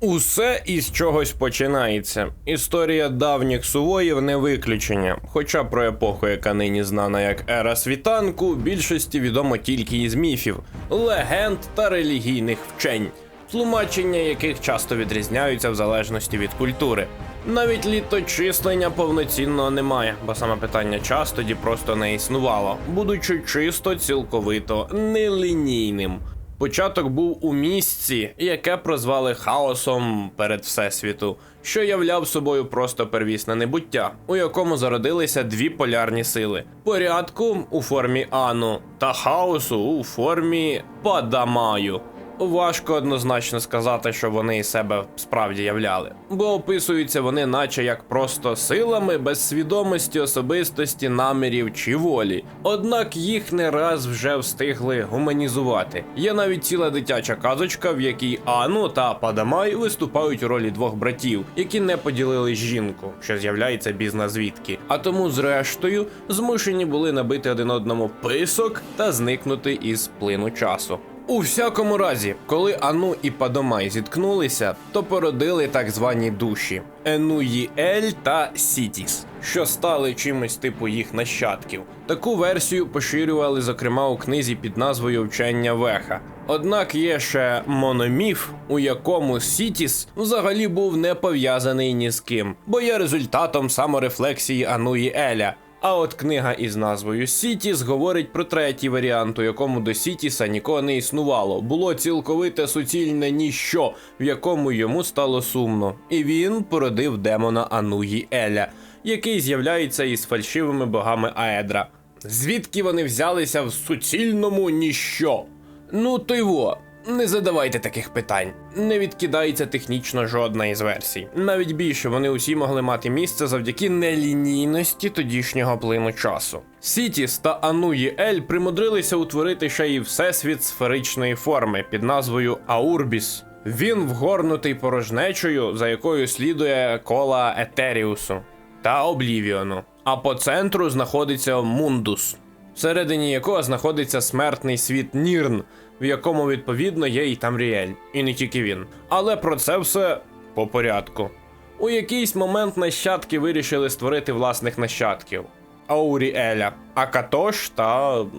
Усе із чогось починається. Історія давніх сувоїв не виключення. Хоча про епоху, яка нині знана як ера світанку, більшості відомо тільки із міфів, легенд та релігійних вчень, тлумачення яких часто відрізняються в залежності від культури. Навіть літочислення повноцінного немає, бо саме питання час тоді просто не існувало, будучи чисто цілковито нелінійним. Початок був у місці, яке прозвали хаосом перед всесвіту, що являв собою просто первісне небуття, у якому зародилися дві полярні сили: порядку у формі Ану та хаосу у формі Падамаю. Важко однозначно сказати, що вони із себе справді являли, бо описуються вони, наче як просто силами без свідомості особистості, намірів чи волі. Однак їх не раз вже встигли гуманізувати. Є навіть ціла дитяча казочка, в якій Ану та Падамай виступають у ролі двох братів, які не поділили жінку, що з'являється бізна звідки. А тому, зрештою, змушені були набити один одному писок та зникнути із плину часу. У всякому разі, коли Ану і Падомай зіткнулися, то породили так звані душі Енуїель та Сітіс, що стали чимось типу їх нащадків. Таку версію поширювали, зокрема, у книзі під назвою Вчення Веха. Однак є ще мономіф, у якому Сітіс взагалі був не пов'язаний ні з ким, бо є результатом саморефлексії Ануї Еля. А от книга із назвою Сітіс говорить про третій варіант, у якому до Сітіса нікого не існувало. Було цілковите суцільне ніщо, в якому йому стало сумно. І він породив демона Ануї Еля, який з'являється із фальшивими богами Аедра. Звідки вони взялися в суцільному ніщо? Ну то й во. Не задавайте таких питань. Не відкидається технічно жодна із версій. Навіть більше вони усі могли мати місце завдяки нелінійності тодішнього плину часу. Сітіс та Ануї Ель примудрилися утворити ще й всесвіт сферичної форми під назвою Аурбіс. Він вгорнутий порожнечою, за якою слідує кола Етеріусу та Облівіону. А по центру знаходиться Мундус всередині якого знаходиться смертний світ Нірн, в якому відповідно є і Тамріель, і не тільки він. Але про це все по порядку. У якийсь момент нащадки вирішили створити власних нащадків Ауріеля, Акатош та м,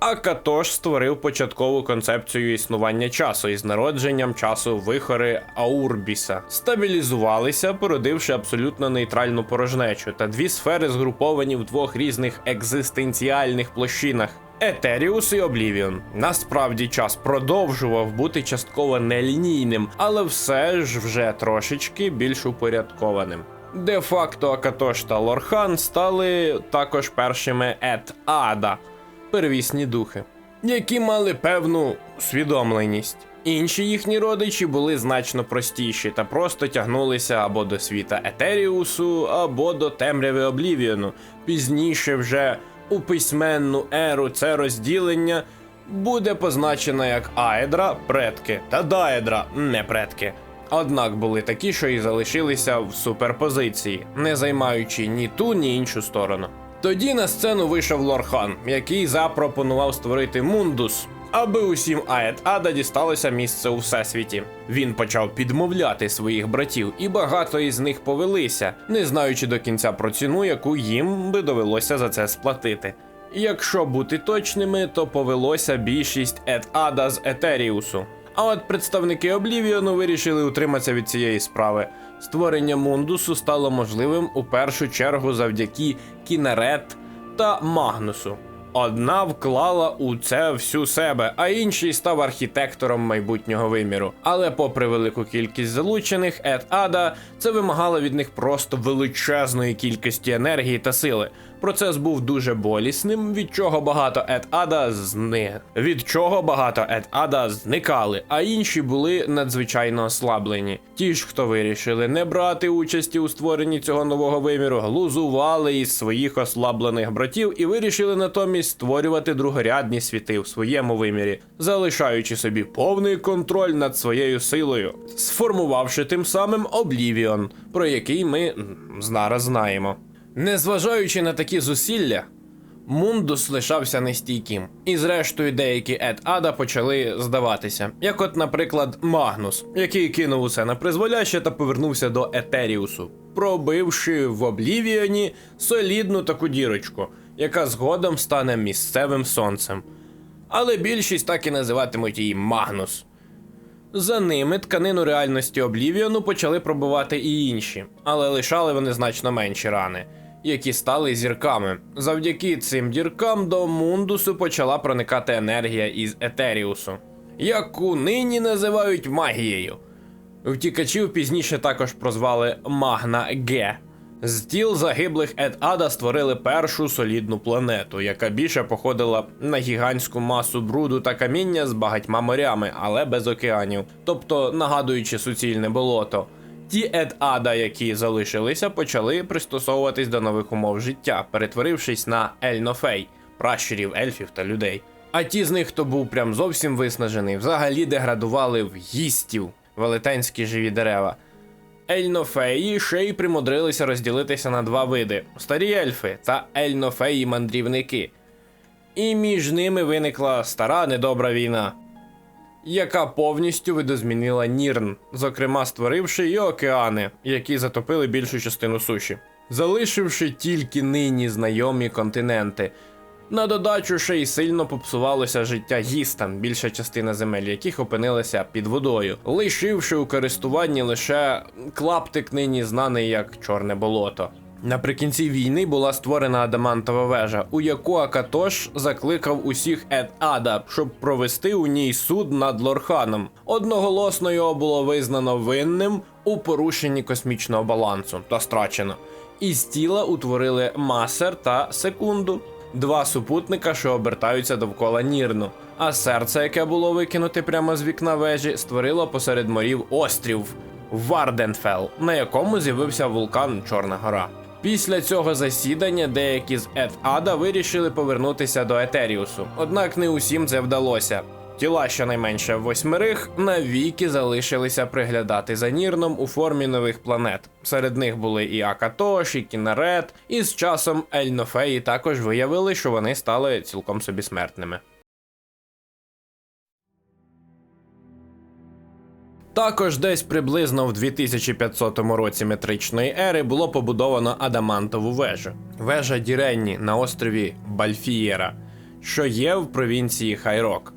Акатош створив початкову концепцію існування часу із народженням часу вихори Аурбіса. Стабілізувалися, породивши абсолютно нейтральну порожнечу, та дві сфери згруповані в двох різних екзистенціальних площинах. Етеріус і Облівіон. Насправді час продовжував бути частково нелінійним, але все ж вже трошечки більш упорядкованим. Де-факто Акатош та Лорхан стали також першими Ет-Ада, первісні духи, які мали певну усвідомленість. Інші їхні родичі були значно простіші та просто тягнулися або до світа Етеріусу, або до темряви Облівіону. Пізніше вже у письменну еру це розділення буде позначено як Аедра предки та Даедра не предки. Однак були такі, що і залишилися в суперпозиції, не займаючи ні ту, ні іншу сторону. Тоді на сцену вийшов Лорхан, який запропонував створити мундус, аби усім Аед Ада дісталося місце у всесвіті. Він почав підмовляти своїх братів, і багато із них повелися, не знаючи до кінця про ціну, яку їм би довелося за це сплатити. Якщо бути точними, то повелося більшість Ед Ада з Етеріусу. А от представники Облівіону вирішили утриматися від цієї справи. Створення Мундусу стало можливим у першу чергу завдяки Кінерет та Магнусу. Одна вклала у це всю себе, а інший став архітектором майбутнього виміру. Але, попри велику кількість залучених, Ед Ада це вимагало від них просто величезної кількості енергії та сили. Процес був дуже болісним, від чого багато Ед Ада зни... від чого багато Ед Ада зникали, а інші були надзвичайно ослаблені. Ті ж, хто вирішили не брати участі у створенні цього нового виміру, глузували із своїх ослаблених братів і вирішили натомість створювати другорядні світи в своєму вимірі, залишаючи собі повний контроль над своєю силою, сформувавши тим самим Облівіон, про який ми зараз знаємо. Незважаючи на такі зусилля, Мундус лишався нестійким, і зрештою деякі Ед Ада почали здаватися, як от, наприклад, Магнус, який кинув усе на призволяще та повернувся до Етеріусу, пробивши в Облівіоні солідну таку дірочку, яка згодом стане місцевим сонцем. Але більшість так і називатимуть її Магнус. За ними тканину реальності Облівіону почали пробивати і інші, але лишали вони значно менші рани, які стали зірками. Завдяки цим діркам до Мундусу почала проникати енергія із Етеріусу, яку нині називають магією. Втікачів пізніше також прозвали Магна Г. З тіл загиблих Ед Ада створили першу солідну планету, яка більше походила на гігантську масу бруду та каміння з багатьма морями, але без океанів, тобто нагадуючи суцільне болото. Ті Ед Ада, які залишилися, почали пристосовуватись до нових умов життя, перетворившись на Ельнофей, пращурів ельфів та людей. А ті з них, хто був прям зовсім виснажений, взагалі деградували в гістів, велетенські живі дерева. Ельнофеї ще й примудрилися розділитися на два види: старі ельфи та ельнофеї-мандрівники. І між ними виникла стара недобра війна, яка повністю видозмінила Нірн, зокрема створивши і океани, які затопили більшу частину суші, залишивши тільки нині знайомі континенти. На додачу ще й сильно попсувалося життя гістам, більша частина земель яких опинилася під водою, лишивши у користуванні лише клаптик нині знаний як Чорне болото. Наприкінці війни була створена адамантова вежа, у яку Акатош закликав усіх Ед Ада, щоб провести у ній суд над Лорханом. Одноголосно його було визнано винним у порушенні космічного балансу та страчено. Із тіла утворили масер та секунду два супутника, що обертаються довкола Нірну. А серце, яке було викинуте прямо з вікна вежі, створило посеред морів острів Варденфел, на якому з'явився вулкан Чорна Гора. Після цього засідання деякі з Ед Ада вирішили повернутися до Етеріусу, однак не усім це вдалося. Тіла щонайменше восьмерих навіки залишилися приглядати за Нірном у формі нових планет. Серед них були і Акатош, і Кінарет, і з часом Ельнофеї також виявили, що вони стали цілком собі смертними. Також десь приблизно в 2500 році метричної ери було побудовано Адамантову вежу. Вежа Діренні на острові Бальфієра, що є в провінції Хайрок,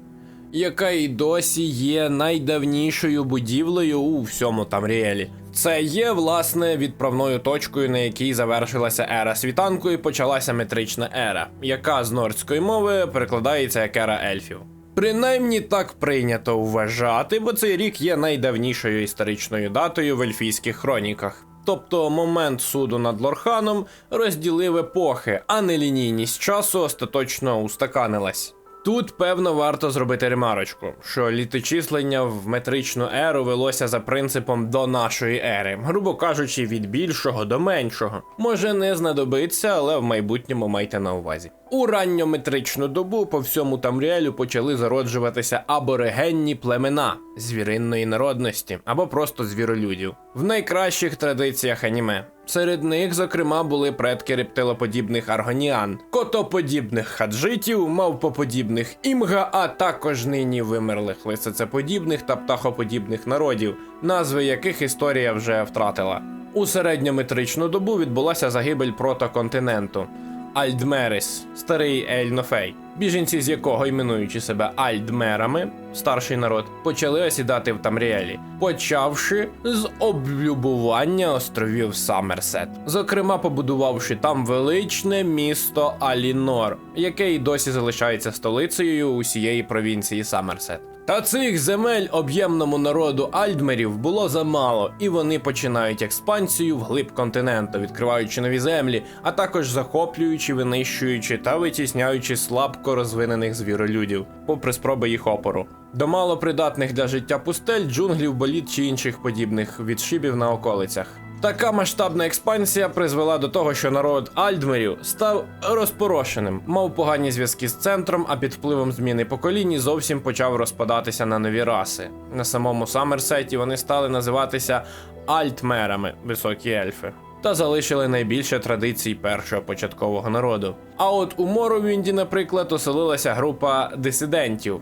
яка і досі є найдавнішою будівлею у всьому Тамріелі. Це є власне відправною точкою, на якій завершилася ера світанку і почалася метрична ера, яка з нордської мови перекладається як ера ельфів. Принаймні так прийнято вважати, бо цей рік є найдавнішою історичною датою в ельфійських хроніках. Тобто момент суду над Лорханом розділив епохи, а не лінійність часу остаточно устаканилась. Тут, певно, варто зробити ремарочку, що літочислення в метричну еру велося за принципом до нашої ери, грубо кажучи, від більшого до меншого. Може не знадобиться, але в майбутньому майте на увазі. У ранньометричну добу по всьому Тамріелю почали зароджуватися аборигенні племена звіринної народності або просто звіролюдів в найкращих традиціях аніме. Серед них, зокрема, були предки рептилоподібних аргоніан, котоподібних хаджитів, мавпоподібних імга, а також нині вимерлих лисицеподібних та птахоподібних народів, назви яких історія вже втратила. У середньометричну добу відбулася загибель протоконтиненту. Альдмерис, старий Ельнофей, біженці з якого, іменуючи себе Альдмерами, старший народ, почали осідати в Тамріелі, почавши з облюбування островів Саммерсет, зокрема побудувавши там величне місто Алінор, яке й досі залишається столицею усієї провінції Саммерсет. Та цих земель об'ємному народу альдмерів було замало, і вони починають експансію вглиб континенту, відкриваючи нові землі, а також захоплюючи, винищуючи та витісняючи слабко розвинених звіролюдів, попри спроби їх опору. До малопридатних для життя пустель, джунглів, боліт чи інших подібних відшибів на околицях. Така масштабна експансія призвела до того, що народ Альдмерів став розпорошеним, мав погані зв'язки з центром, а під впливом зміни поколінь зовсім почав розпадатися на нові раси. На самому Саммерсеті вони стали називатися Альтмерами, високі ельфи. та залишили найбільше традицій першого початкового народу. А от у Моровінді, наприклад, оселилася група дисидентів.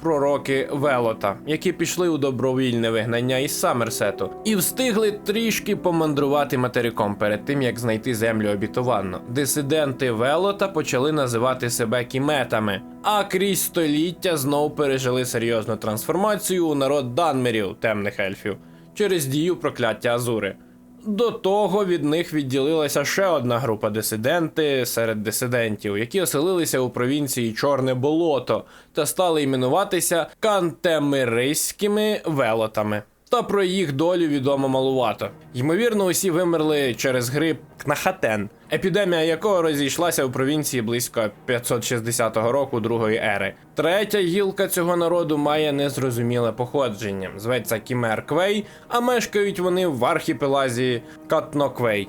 Пророки Велота, які пішли у добровільне вигнання із Саммерсету, і встигли трішки помандрувати материком перед тим, як знайти землю обітованну. Дисиденти Велота почали називати себе кіметами, а крізь століття знов пережили серйозну трансформацію у народ данмерів, темних ельфів, через дію прокляття Азури. До того від них відділилася ще одна група дисиденти серед дисидентів, які оселилися у провінції Чорне Болото та стали іменуватися кантемириськими велотами. Та про їх долю відомо малувато. Ймовірно, усі вимерли через грип Кнахатен, епідемія якого розійшлася у провінції близько 560 року другої ери. Третя гілка цього народу має незрозуміле походження. Зветься Кімер Квей, а мешкають вони в архіпелазі Катноквей,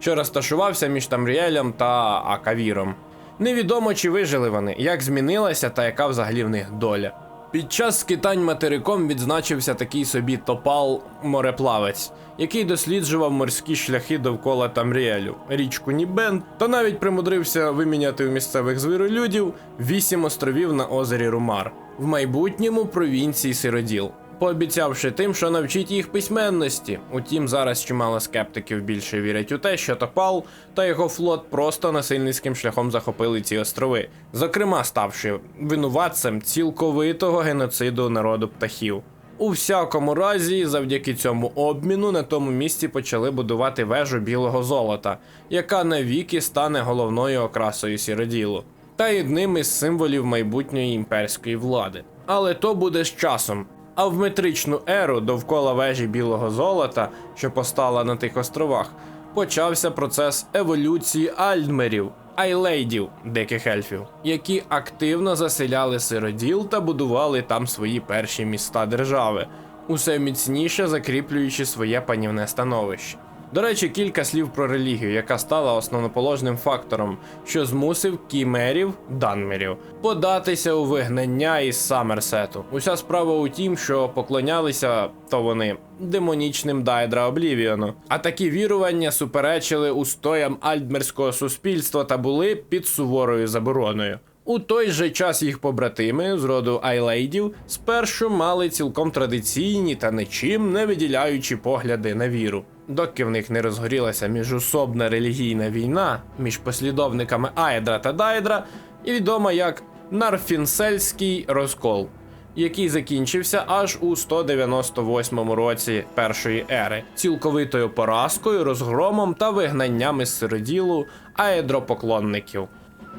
що розташувався між Тамріелем та Акавіром. Невідомо, чи вижили вони, як змінилася та яка взагалі в них доля. Під час скитань материком відзначився такий собі топал мореплавець, який досліджував морські шляхи довкола Тамріелю, річку Нібен, та навіть примудрився виміняти у місцевих звіролюдів вісім островів на озері Румар, в майбутньому провінції Сироділ, пообіцявши тим, що навчить їх письменності. Утім, зараз чимало скептиків більше вірять у те, що Топал та його флот просто насильницьким шляхом захопили ці острови, зокрема ставши винуватцем цілковитого геноциду народу птахів. У всякому разі, завдяки цьому обміну на тому місці почали будувати вежу білого золота, яка навіки стане головною окрасою сіроділу, та одним із символів майбутньої імперської влади. Але то буде з часом. А в метричну еру довкола вежі білого золота, що постала на тих островах, почався процес еволюції альдмерів, айлейдів, диких ельфів, які активно заселяли сироділ та будували там свої перші міста держави, усе міцніше закріплюючи своє панівне становище. До речі, кілька слів про релігію, яка стала основоположним фактором, що змусив кімерів данмерів податися у вигнання із Саммерсету. Уся справа у тім, що поклонялися то вони демонічним Дайдра Облівіону. А такі вірування суперечили устоям альдмерського суспільства та були під суворою забороною. У той же час їх побратими з роду айлейдів спершу мали цілком традиційні та нічим не виділяючі погляди на віру. Доки в них не розгорілася міжусобна релігійна війна між послідовниками Айдра та Дайдра, і відома як Нарфінсельський розкол, який закінчився аж у 198 році першої ери, цілковитою поразкою, розгромом та вигнанням із сироділу аедропоклонників.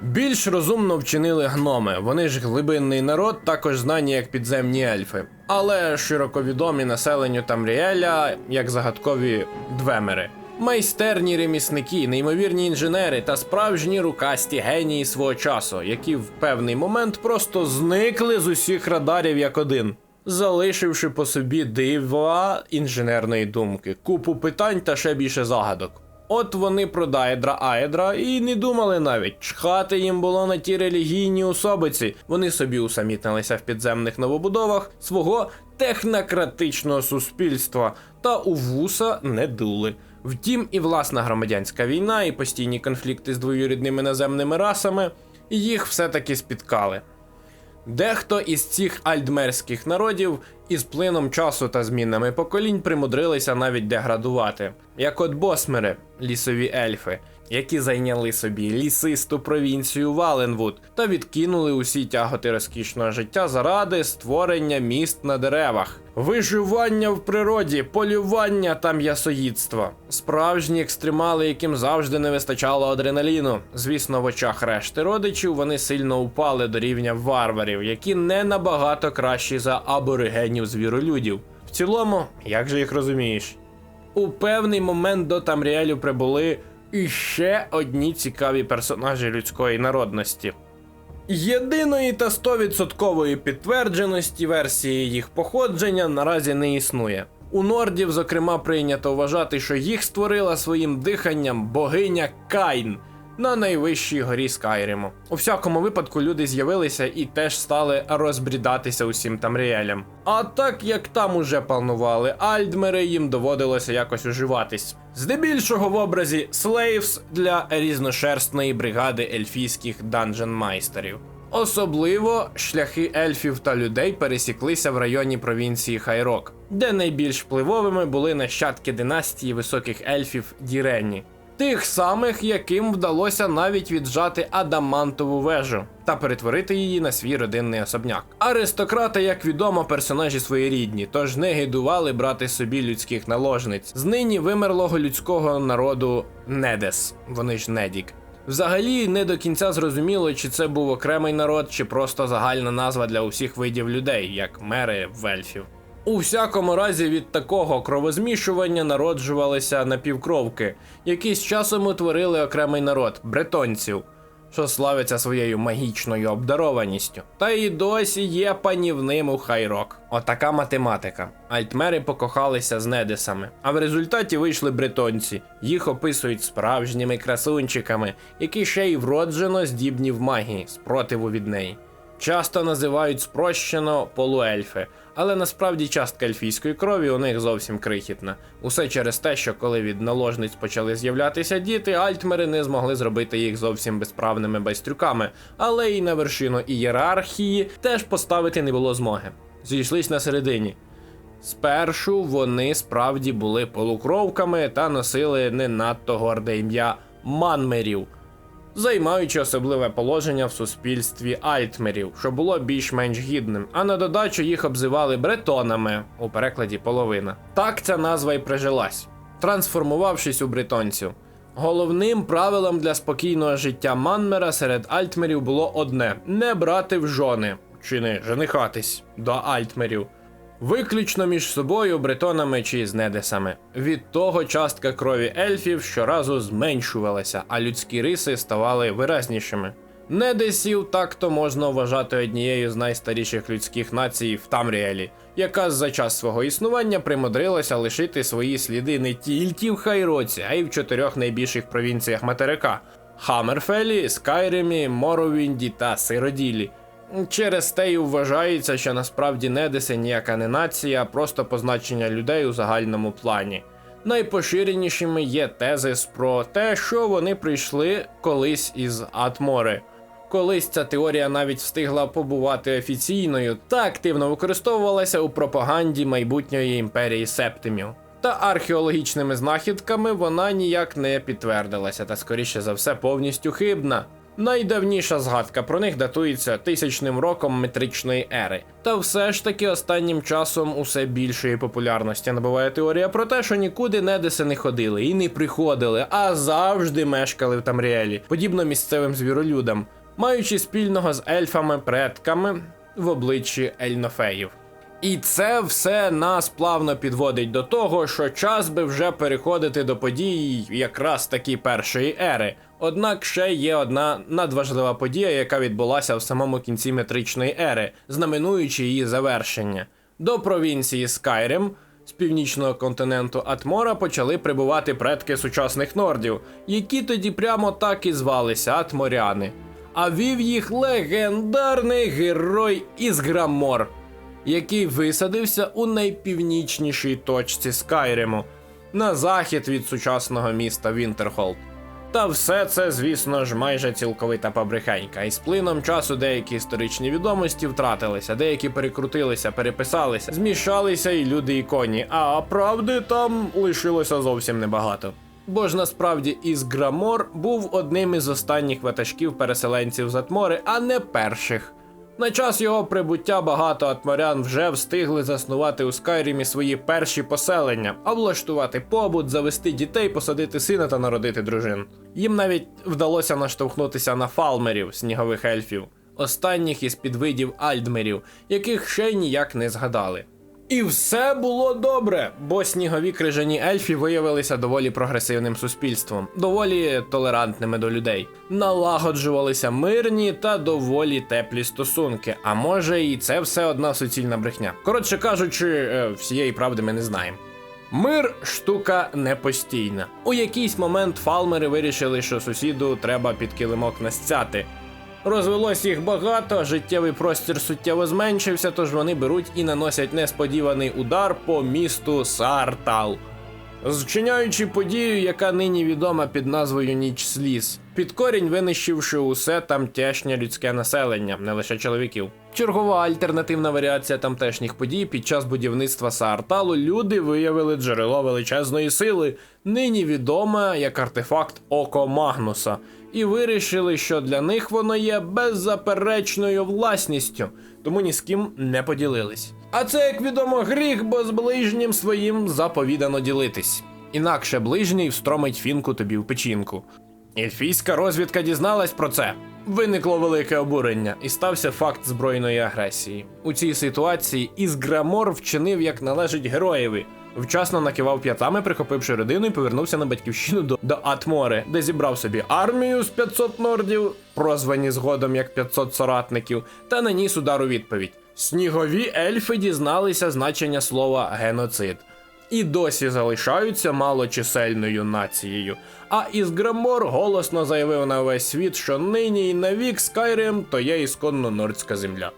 Більш розумно вчинили гноми. Вони ж глибинний народ, також знані як підземні ельфи, але широко відомі населенню Тамріеля як загадкові двемери. Майстерні ремісники, неймовірні інженери та справжні рукасті генії свого часу, які в певний момент просто зникли з усіх радарів як один, залишивши по собі дива інженерної думки, купу питань та ще більше загадок. От вони про Дайдра Аедра і не думали навіть. Чхати їм було на ті релігійні особиці. Вони собі усамітнилися в підземних новобудовах свого технократичного суспільства та у вуса не дули. Втім, і власна громадянська війна, і постійні конфлікти з двоюрідними наземними расами їх все-таки спіткали. Дехто із цих альдмерських народів із плином часу та змінами поколінь примудрилися навіть деградувати, як от босмери, лісові ельфи, які зайняли собі лісисту провінцію Валенвуд та відкинули усі тяготи розкішного життя заради створення міст на деревах, виживання в природі, полювання та м'ясоїдства. Справжні екстремали, яким завжди не вистачало адреналіну. Звісно, в очах решти родичів вони сильно упали до рівня варварів, які не набагато кращі за аборигенів звіролюдів. В цілому, як же їх розумієш? У певний момент до Тамріелю прибули іще одні цікаві персонажі людської народності. Єдиної та 100% підтвердженості версії їх походження наразі не існує. У нордів, зокрема, прийнято вважати, що їх створила своїм диханням богиня Кайн, на найвищій горі Скайріму. У всякому випадку люди з'явилися і теж стали розбрідатися усім Тамріелям. А так як там уже панували Альдмери, їм доводилося якось уживатись. Здебільшого в образі Слейвс для різношерстної бригади ельфійських данжен-майстерів. Особливо шляхи ельфів та людей пересіклися в районі провінції Хайрок, де найбільш впливовими були нащадки династії високих ельфів Дірені. Тих самих, яким вдалося навіть віджати адамантову вежу та перетворити її на свій родинний особняк. Аристократи, як відомо, персонажі своєрідні, тож не гидували брати собі людських наложниць з нині вимерлого людського народу Недес. Вони ж Недік. Взагалі не до кінця зрозуміло, чи це був окремий народ, чи просто загальна назва для усіх видів людей, як мери вельфів. У всякому разі від такого кровозмішування народжувалися напівкровки, які з часом утворили окремий народ бретонців, що славиться своєю магічною обдарованістю. Та й досі є панівним у хайрок. Отака математика. Альтмери покохалися з недесами, а в результаті вийшли бретонці. Їх описують справжніми красунчиками, які ще й вроджено здібні в магії, спротиву від неї. Часто називають спрощено полуельфи, але насправді частка ельфійської крові у них зовсім крихітна. Усе через те, що коли від наложниць почали з'являтися діти, альтмери не змогли зробити їх зовсім безправними байстрюками, але і на вершину ієрархії теж поставити не було змоги. Зійшлись на середині. Спершу вони справді були полукровками та носили не надто горде ім'я манмерів займаючи особливе положення в суспільстві альтмерів, що було більш-менш гідним, а на додачу їх обзивали бретонами у перекладі половина. Так ця назва й прижилась, трансформувавшись у бретонців. Головним правилом для спокійного життя Манмера серед альтмерів було одне: не брати в жони чи не женихатись до альтмерів. Виключно між собою, бретонами чи з недесами. Від того частка крові ельфів щоразу зменшувалася, а людські риси ставали виразнішими. Недесів так-то можна вважати однією з найстаріших людських націй в Тамріелі, яка за час свого існування примудрилася лишити свої сліди не тільки в Хайроці, а й в чотирьох найбільших провінціях материка: Хаммерфелі, Скайримі, Моровінді та Сироділі. Через те й вважається, що насправді Недеси ніяка не нація, а просто позначення людей у загальному плані. Найпоширенішими є тези про те, що вони прийшли колись із Атмори. Колись ця теорія навіть встигла побувати офіційною та активно використовувалася у пропаганді майбутньої імперії септимів. Та археологічними знахідками вона ніяк не підтвердилася, та скоріше за все повністю хибна. Найдавніша згадка про них датується тисячним роком метричної ери. Та все ж таки останнім часом усе більшої популярності набуває теорія про те, що нікуди недеси не ходили і не приходили, а завжди мешкали в Тамріелі, подібно місцевим звіролюдам, маючи спільного з ельфами-предками в обличчі Ельнофеїв. І це все нас плавно підводить до того, що час би вже переходити до подій якраз таки першої ери. Однак ще є одна надважлива подія, яка відбулася в самому кінці метричної ери, знаменуючи її завершення. До провінції Скайрим з північного континенту Атмора почали прибувати предки сучасних нордів, які тоді прямо так і звалися Атморяни. А вів їх легендарний герой із Грамор який висадився у найпівнічнішій точці Скайриму на захід від сучасного міста Вінтерхолд. Та все це, звісно ж, майже цілковита побрехенька, і з плином часу деякі історичні відомості втратилися, деякі перекрутилися, переписалися, змішалися і люди, і коні, а правди там лишилося зовсім небагато. Бо ж насправді із Грамор був одним із останніх ватажків переселенців з Атмори, а не перших. На час його прибуття багато атморян вже встигли заснувати у Скайрімі свої перші поселення, облаштувати побут, завести дітей, посадити сина та народити дружин. Їм навіть вдалося наштовхнутися на фалмерів, снігових ельфів, останніх із підвидів альдмерів, яких ще ніяк не згадали. І все було добре, бо снігові крижані ельфі виявилися доволі прогресивним суспільством, доволі толерантними до людей, налагоджувалися мирні та доволі теплі стосунки. А може і це все одна суцільна брехня. Коротше кажучи, е, всієї правди ми не знаємо. Мир штука непостійна. У якийсь момент фалмери вирішили, що сусіду треба під килимок настяти. Розвелось їх багато, життєвий простір суттєво зменшився, тож вони беруть і наносять несподіваний удар по місту Сартал. Зчиняючи подію, яка нині відома під назвою Ніч сліз, під корінь винищивши усе тамтешнє людське населення, не лише чоловіків. Чергова альтернативна варіація тамтешніх подій під час будівництва Саарталу люди виявили джерело величезної сили, нині відоме як артефакт Око Магнуса, і вирішили, що для них воно є беззаперечною власністю, тому ні з ким не поділились. А це, як відомо, гріх, бо з ближнім своїм заповідано ділитись. Інакше ближній встромить фінку тобі в печінку. Ельфійська розвідка дізналась про це. Виникло велике обурення, і стався факт збройної агресії. У цій ситуації Ізграмор вчинив як належить героєві. Вчасно накивав п'ятами, прихопивши родину і повернувся на батьківщину до, до Атмори, де зібрав собі армію з 500 нордів, прозвані згодом як 500 соратників, та наніс удар у відповідь. Снігові ельфи дізналися значення слова геноцид і досі залишаються малочисельною нацією. А Ізграмор голосно заявив на весь світ, що нині і навік Скайрим то є ісконно нордська земля.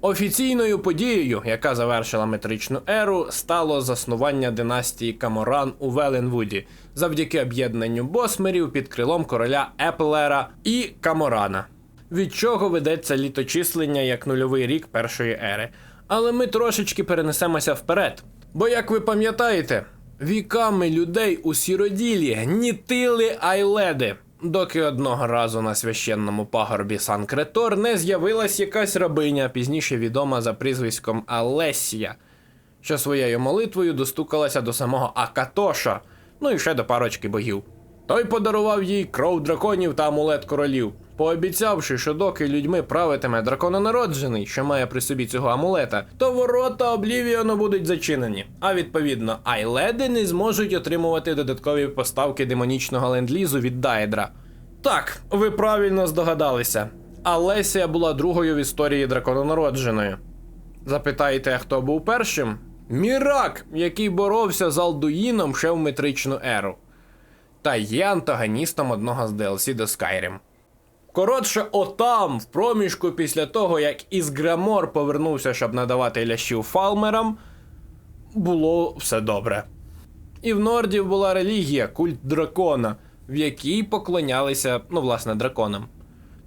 Офіційною подією, яка завершила метричну еру, стало заснування династії Каморан у Веленвуді завдяки об'єднанню босмерів під крилом короля Еплера і Каморана, від чого ведеться літочислення як нульовий рік першої ери. Але ми трошечки перенесемося вперед. Бо, як ви пам'ятаєте, віками людей у сіроділі гнітили айледи, доки одного разу на священному пагорбі Сан-Кретор не з'явилась якась рабиня, пізніше відома за прізвиськом Алесія, що своєю молитвою достукалася до самого Акатоша, ну і ще до парочки богів. Той подарував їй кров драконів та амулет королів, пообіцявши, що доки людьми правитиме дракононароджений, що має при собі цього амулета, то ворота Облівіону будуть зачинені. А відповідно, айледи не зможуть отримувати додаткові поставки демонічного ленд-лізу від Дайдра. Так, ви правильно здогадалися. Алесія була другою в історії дракононародженою. Запитаєте, хто був першим? Мірак, який боровся з Алдуїном ще в метричну еру та є антагоністом одного з DLC до Skyrim. Коротше, отам, в проміжку після того, як Ізграмор повернувся, щоб надавати лящів фалмерам, було все добре. І в Нордів була релігія, культ дракона, в якій поклонялися, ну, власне, драконам.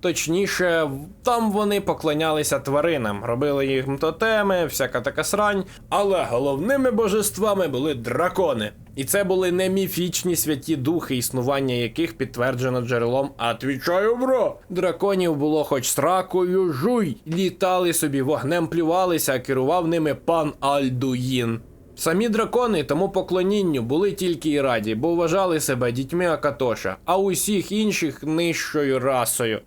Точніше, там вони поклонялися тваринам, робили їм тотеми, всяка така срань, але головними божествами були дракони. І це були не міфічні святі духи, існування яких підтверджено джерелом «Отвічаю, бро!». Драконів було хоч сракою жуй, літали собі, вогнем плювалися, а керував ними пан Альдуїн. Самі дракони тому поклонінню були тільки і раді, бо вважали себе дітьми Акатоша, а усіх інших нижчою расою.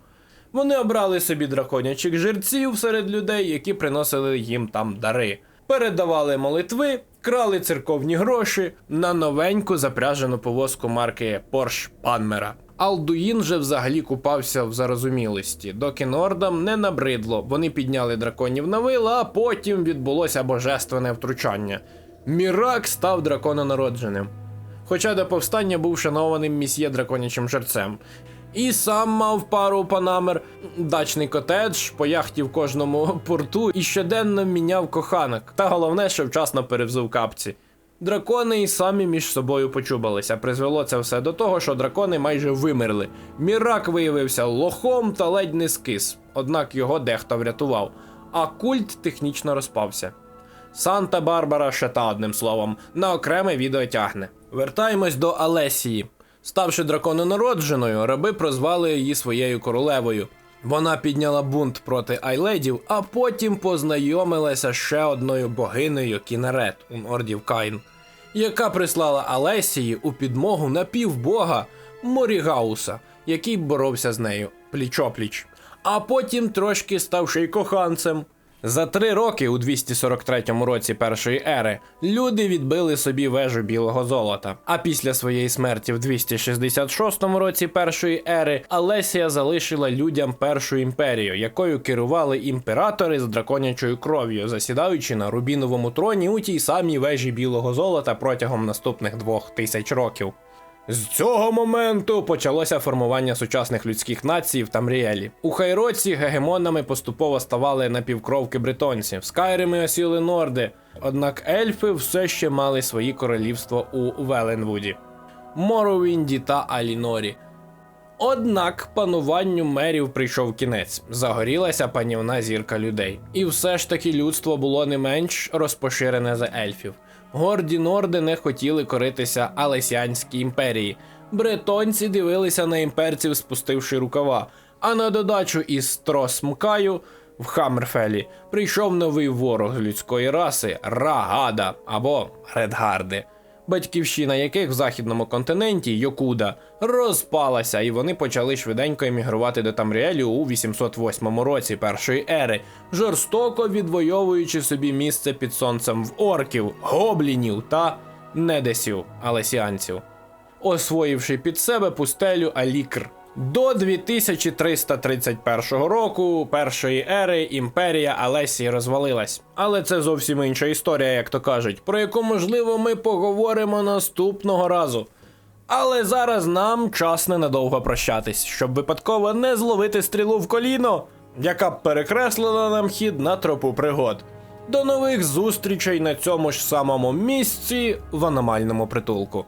Вони обрали собі драконячих жерців серед людей, які приносили їм там дари, передавали молитви, крали церковні гроші на новеньку запряжену повозку марки Porsche Panmera. Алдуїн же взагалі купався в зарозумілості, доки нордам не набридло. Вони підняли драконів на вила, а потім відбулося божественне втручання. Мірак став дракононародженим. Хоча до повстання був шанованим місьє драконячим жерцем. І сам мав пару панамер, дачний котедж, по яхті в кожному порту і щоденно міняв коханок. Та головне, що вчасно перевзув капці. Дракони і самі між собою почубалися. Призвело це все до того, що дракони майже вимерли. Мірак виявився лохом та ледь не скис, однак його дехто врятував, а культ технічно розпався. Санта-Барбара ще та одним словом, на окреме відео тягне. Вертаємось до Алесії. Ставши дракононародженою, раби прозвали її своєю королевою. Вона підняла бунт проти айледів, а потім познайомилася ще одною богинею Кінерет у Нордів Кайн, яка прислала Алесії у підмогу напівбога Морігауса, який боровся з нею пліч-опліч. А потім, трошки ставши й коханцем, За три роки у 243 році першої ери люди відбили собі вежу білого золота. А після своєї смерті в 266 році першої ери Алесія залишила людям першу імперію, якою керували імператори з драконячою кров'ю, засідаючи на рубіновому троні у тій самій вежі білого золота протягом наступних двох тисяч років. З цього моменту почалося формування сучасних людських націй в Тамріелі. У Хайроці гегемонами поступово ставали напівкровки бритонці, в Скайримі осіли норди. Однак ельфи все ще мали свої королівства у Веленвуді, Моровінді та Алінорі. Однак пануванню мерів прийшов кінець, загорілася панівна зірка людей. І все ж таки людство було не менш розпоширене за ельфів. Горді норди не хотіли коритися Алесіанській імперії. Бретонці дивилися на імперців, спустивши рукава. А на додачу із Тросмкаю в Хаммерфелі прийшов новий ворог людської раси Рагада або Редгарди батьківщина яких в західному континенті Йокуда розпалася, і вони почали швиденько емігрувати до Тамріелю у 808 році першої ери, жорстоко відвоюючи собі місце під сонцем в орків, гоблінів та недесів, алесіанців, освоївши під себе пустелю Алікр. До 2331 року першої ери імперія Алесії розвалилась. Але це зовсім інша історія, як то кажуть, про яку можливо ми поговоримо наступного разу. Але зараз нам час ненадовго прощатись, щоб випадково не зловити стрілу в коліно, яка б перекреслила нам хід на тропу пригод. До нових зустрічей на цьому ж самому місці в аномальному притулку.